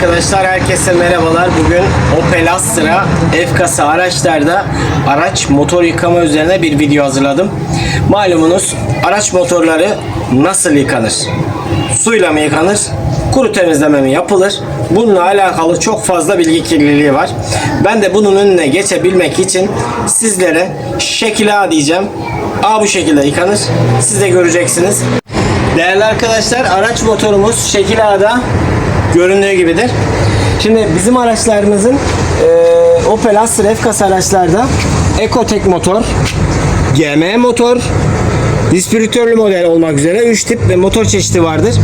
arkadaşlar, herkese merhabalar. Bugün Opel Astra F kasa araçlarda araç motor yıkama üzerine bir video hazırladım. Malumunuz araç motorları nasıl yıkanır? Suyla mı yıkanır? Kuru temizleme mi yapılır? Bununla alakalı çok fazla bilgi kirliliği var. Ben de bunun önüne geçebilmek için sizlere şekil A diyeceğim. A bu şekilde yıkanır. Siz de göreceksiniz. Değerli arkadaşlar araç motorumuz şekil A'da göründüğü gibidir. Şimdi bizim araçlarımızın e, Opel Astra F-Kasa araçlarda Ecotec motor, GM motor, distribütörlü model olmak üzere 3 tip ve motor çeşidi vardır.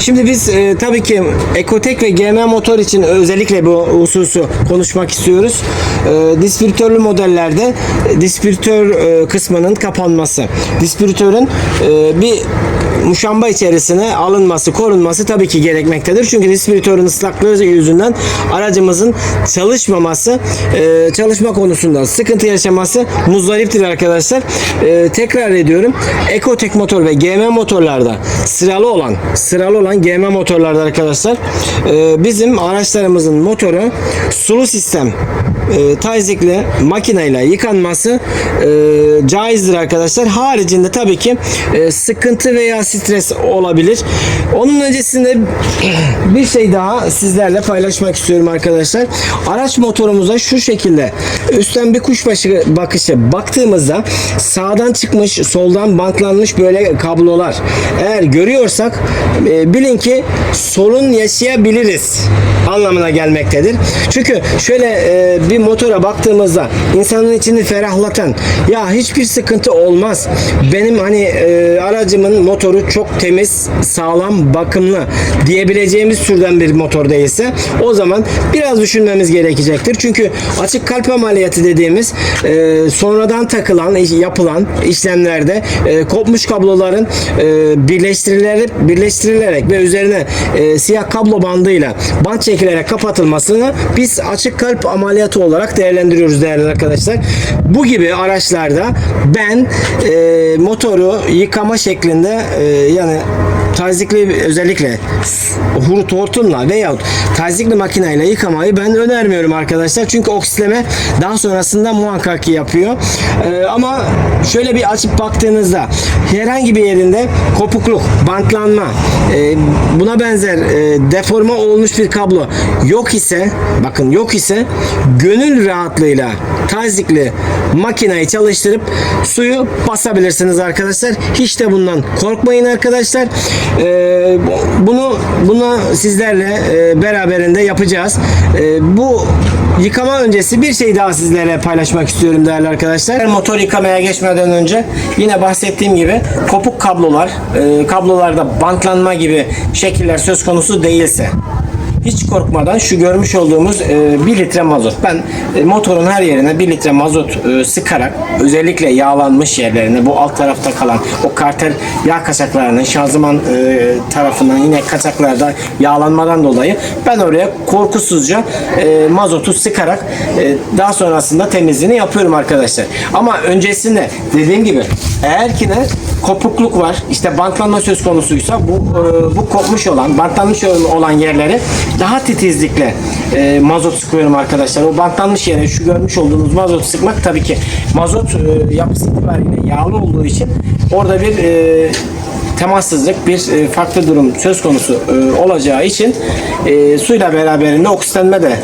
Şimdi biz e, tabii ki Ecotec ve GM motor için özellikle bu hususu konuşmak istiyoruz. E, distribütörlü modellerde e, distribütör e, kısmının kapanması, distribütörün e, bir muşamba içerisine alınması, korunması tabii ki gerekmektedir. Çünkü distribütörün ıslaklığı yüzünden aracımızın çalışmaması, e, çalışma konusunda sıkıntı yaşaması muzdariptir arkadaşlar. E, tekrar ediyorum. Ecotec motor ve GM motorlarda sıralı olan, sıralı olan GM motorlarda arkadaşlar e, bizim araçlarımızın motoru sulu sistem e, tazikli makineyle yıkanması e, caizdir arkadaşlar. Haricinde tabii ki e, sıkıntı veya stres olabilir. Onun öncesinde bir şey daha sizlerle paylaşmak istiyorum arkadaşlar. Araç motorumuza şu şekilde üstten bir kuşbaşı bakışı baktığımızda sağdan çıkmış, soldan bantlanmış böyle kablolar. Eğer görüyorsak e, bilin ki sorun yaşayabiliriz anlamına gelmektedir. Çünkü şöyle e, bir motora baktığımızda insanın içini ferahlatan ya hiçbir sıkıntı olmaz. Benim hani e, aracımın motoru çok temiz, sağlam, bakımlı diyebileceğimiz türden bir motor değilse o zaman biraz düşünmemiz gerekecektir. Çünkü açık kalp ameliyatı dediğimiz e, sonradan takılan, yapılan işlemlerde e, kopmuş kabloların e, birleştirilerek, birleştirilerek ve üzerine e, siyah kablo bandıyla bant çekilerek kapatılmasını biz açık kalp ameliyatı olarak değerlendiriyoruz değerli arkadaşlar. Bu gibi araçlarda ben e, motoru yıkama şeklinde e, yani tazikli özellikle hurut hortumla veyahut tazikli makineyle yıkamayı ben önermiyorum arkadaşlar. Çünkü oksitleme daha sonrasında muhakkak yapıyor. Ee, ama şöyle bir açıp baktığınızda herhangi bir yerinde kopukluk, bantlanma, e, buna benzer e, deforme olmuş bir kablo yok ise bakın yok ise gönül rahatlığıyla tazikli makineyi çalıştırıp suyu basabilirsiniz arkadaşlar. Hiç de bundan korkmayın arkadaşlar. Ee, bunu bunu sizlerle e, beraberinde yapacağız. E, bu yıkama öncesi bir şey daha sizlerle paylaşmak istiyorum değerli arkadaşlar. Motor yıkamaya geçmeden önce yine bahsettiğim gibi kopuk kablolar, e, kablolarda bantlanma gibi şekiller söz konusu değilse hiç korkmadan şu görmüş olduğumuz e, 1 litre mazot. Ben e, motorun her yerine 1 litre mazot e, sıkarak özellikle yağlanmış yerlerine bu alt tarafta kalan o karter yağ kaçaklarının şanzıman e, tarafından yine kaçaklarda yağlanmadan dolayı ben oraya korkusuzca mazotu sıkarak e, daha sonrasında temizliğini yapıyorum arkadaşlar. Ama öncesinde dediğim gibi eğer ki de kopukluk var işte bantlanma söz konusuysa bu e, bu kopmuş olan bantlanmış olan yerleri daha titizlikle e, mazot sıkıyorum arkadaşlar. O bantlanmış yere şu görmüş olduğunuz mazot sıkmak tabii ki mazot e, yapısı itibariyle yağlı olduğu için orada bir e, temassızlık bir e, farklı durum söz konusu e, olacağı için e, suyla beraberinde oksitlenme de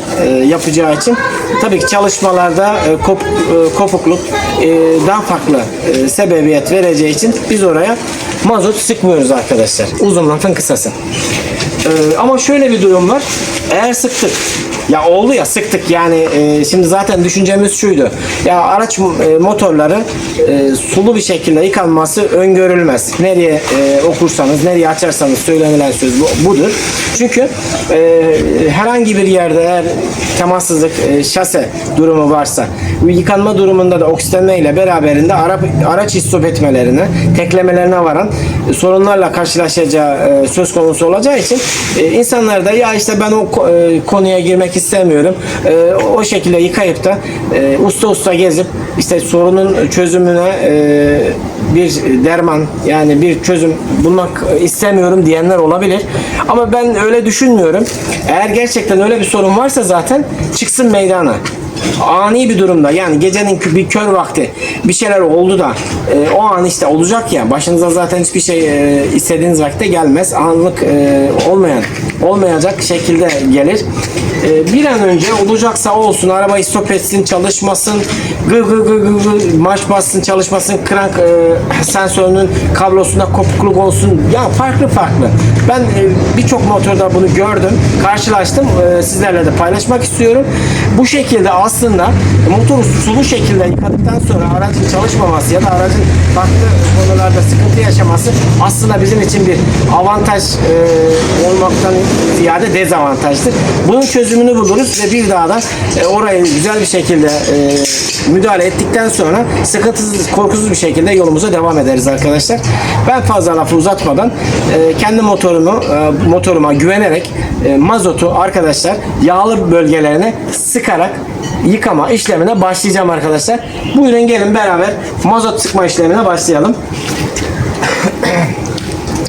yapacağı için tabii ki çalışmalarda kop, kopukluk daha farklı sebebiyet vereceği için biz oraya mazot sıkmıyoruz arkadaşlar. Uzun lafın kısası. Ama şöyle bir durum var. Eğer sıktık ya oldu ya sıktık yani e, şimdi zaten düşüncemiz şuydu. Ya araç e, motorları e, sulu bir şekilde yıkanması öngörülmez. Nereye e, okursanız, nereye açarsanız söylenilen söz bu, budur. Çünkü e, herhangi bir yerde eğer temassızlık e, şase durumu varsa yıkanma durumunda da oksitlenme ile beraberinde ara, araç istop etmelerine, teklemelerine varan e, sorunlarla karşılaşacağı e, söz konusu olacağı için e, insanlar da ya işte ben o e, konuya girmek istemiyorum. E, o şekilde yıkayıp da e, usta usta gezip işte sorunun çözümüne e, bir derman yani bir çözüm bulmak istemiyorum diyenler olabilir. Ama ben öyle düşünmüyorum. Eğer gerçekten öyle bir sorun varsa zaten çıksın meydana ani bir durumda yani gecenin bir kör vakti bir şeyler oldu da e, o an işte olacak ya başınıza zaten hiçbir şey e, istediğiniz vakitte gelmez anlık e, olmayan olmayacak şekilde gelir E, bir an önce olacaksa olsun arabayı stop etsin çalışmasın gır gır gır gır gır marş bassın çalışmasın krank e, sensörünün kablosunda kopukluk olsun. Ya farklı farklı. Ben e, birçok motorda bunu gördüm karşılaştım. E, sizlerle de paylaşmak istiyorum. Bu şekilde aslında motoru sulu şekilde yıkadıktan sonra aracın çalışmaması ya da aracın farklı konularda sıkıntı yaşaması aslında bizim için bir avantaj e, olmaktan ziyade dezavantajdır. Bunun çözümünü buluruz ve bir daha da e, orayı güzel bir şekilde e, müdahale ettikten sonra sıkıntısız, korkusuz bir şekilde yolumuza devam ederiz arkadaşlar. Ben fazla lafı uzatmadan e, kendi motorumu e, motoruma güvenerek e, mazotu arkadaşlar yağlı bölgelerine sıkarak yıkama işlemine başlayacağım arkadaşlar. Buyurun gelin beraber mazot sıkma işlemine başlayalım.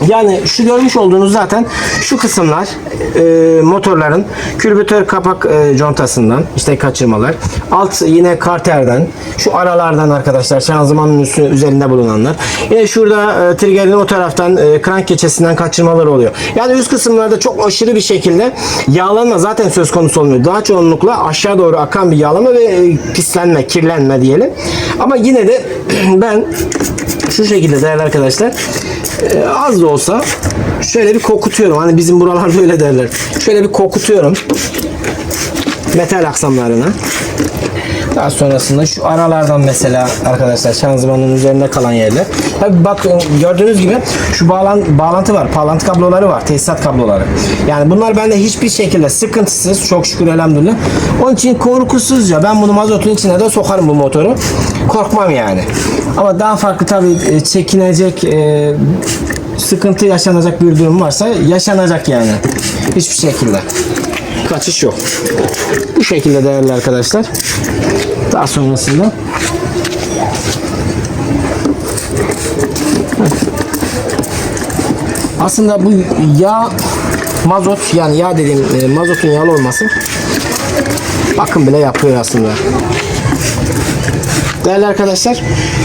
Yani şu görmüş olduğunuz zaten şu kısımlar e, motorların külbütör kapak e, contasından işte kaçırmalar. Alt yine karterden şu aralardan arkadaşlar şanzımanın üstü üzerinde bulunanlar. Yine şurada e, triggerin o taraftan e, krank keçesinden kaçırmalar oluyor. Yani üst kısımlarda çok aşırı bir şekilde yağlanma zaten söz konusu olmuyor. Daha çoğunlukla aşağı doğru akan bir yağlama ve e, pislenme, kirlenme diyelim. Ama yine de ben şu şekilde değerli arkadaşlar e, az da olsa şöyle bir kokutuyorum. Hani bizim buralarda öyle derler. Şöyle bir kokutuyorum. Metal aksamlarını. Daha sonrasında şu aralardan mesela arkadaşlar şanzımanın üzerinde kalan yerler. Tabi bak gördüğünüz gibi şu bağlan bağlantı var. Bağlantı kabloları var. Tesisat kabloları. Yani bunlar bende hiçbir şekilde sıkıntısız. Çok şükür elhamdülillah. Onun için korkusuzca ben bunu mazotun içine de sokarım bu motoru. Korkmam yani. Ama daha farklı tabii e, çekinecek e, sıkıntı yaşanacak bir durum varsa yaşanacak yani. Hiçbir şekilde. Kaçış yok. Bu şekilde değerli arkadaşlar. Daha sonrasında aslında bu yağ mazot yani yağ dediğim e, mazotun yağlı olması bakım bile yapıyor aslında. Değerli arkadaşlar,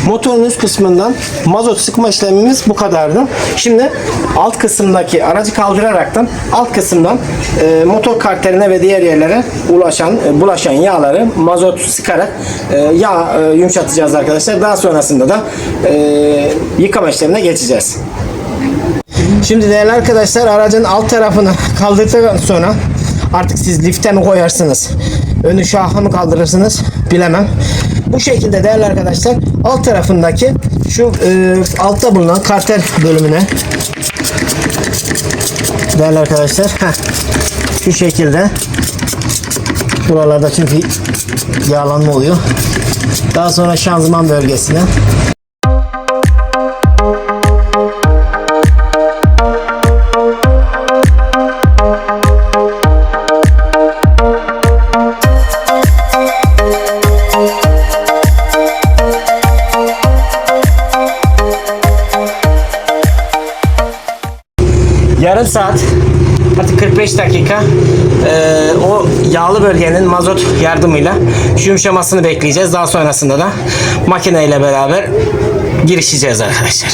motorun üst kısmından mazot sıkma işlemimiz bu kadardı. Şimdi alt kısımdaki aracı kaldıraraktan alt kısımdan e, motor karterine ve diğer yerlere ulaşan e, bulaşan yağları mazot sıkarak e, yağ e, yumuşatacağız arkadaşlar. Daha sonrasında da e, yıkama işlemine geçeceğiz. Şimdi değerli arkadaşlar aracın alt tarafını kaldırdıktan sonra artık siz lifte mi koyarsınız? Önü şaha mı kaldırırsınız? Bilemem. Bu şekilde değerli arkadaşlar alt tarafındaki şu e, altta bulunan karter bölümüne değerli arkadaşlar heh, şu şekilde buralarda çünkü yağlanma oluyor. Daha sonra şanzıman bölgesine 45 dakika eee, o yağlı bölgenin mazot yardımıyla yumuşamasını bekleyeceğiz. Daha sonrasında da makineyle beraber girişeceğiz arkadaşlar.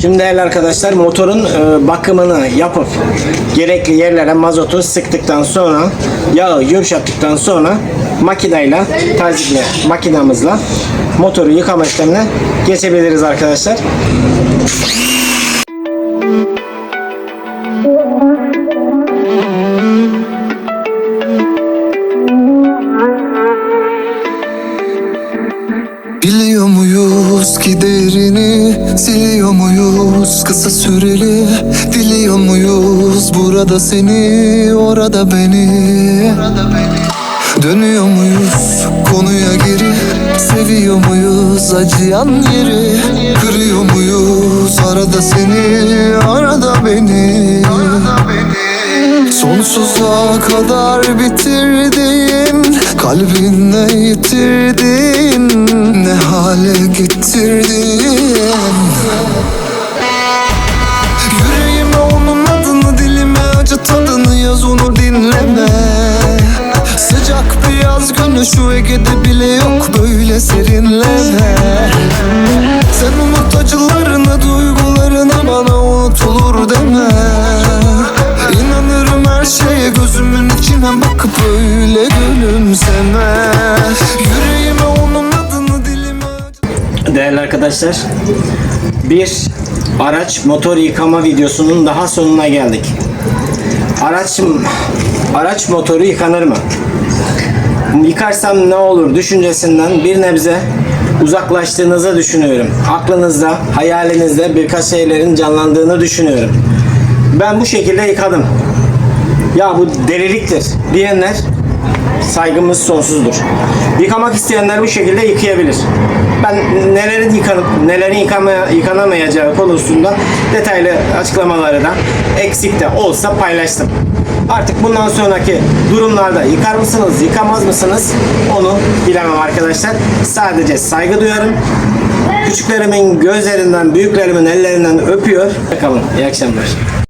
Şimdi değerli arkadaşlar motorun e, bakımını yapıp gerekli yerlere mazotu sıktıktan sonra yağı yumuşattıktan sonra makineyle tazikle makinamızla motoru yıkama işlemine geçebiliriz arkadaşlar. Kısa süreli. Diliyor muyuz? Burada seni Orada beni. Dönüyor muyuz? Konuya geri. Seviyor muyuz? Acıyan yeri. Kırıyor muyuz? Arada seni Arada beni. Son Sonsuza kadar bitirdin Kalbinle yitirdin Ege'de bile yok böyle serinleme Sen unut acılarını duygularını bana unutulur deme İnanırım her şeye gözümün içine bakıp öyle gülümseme Yüreğime onun adını dilime Değerli arkadaşlar, bir araç motor yıkama videosunun daha sonuna geldik. Araç araç motoru yıkanır mı? Yıkarsam ne olur düşüncesinden bir nebze uzaklaştığınızı düşünüyorum. Aklınızda, hayalinizde birkaç şeylerin canlandığını düşünüyorum. Ben bu şekilde yıkadım. Ya bu deliliktir diyenler saygımız sonsuzdur. Yıkamak isteyenler bu şekilde yıkayabilir. Ben nelerin yıkanıp nelerin yıkama, yıkanamayacağı konusunda detaylı açıklamaları da eksik de olsa paylaştım. Artık bundan sonraki durumlarda yıkar mısınız, yıkamaz mısınız onu bilemem arkadaşlar. Sadece saygı duyarım. Küçüklerimin gözlerinden, büyüklerimin ellerinden öpüyor. Bakalım. İyi akşamlar.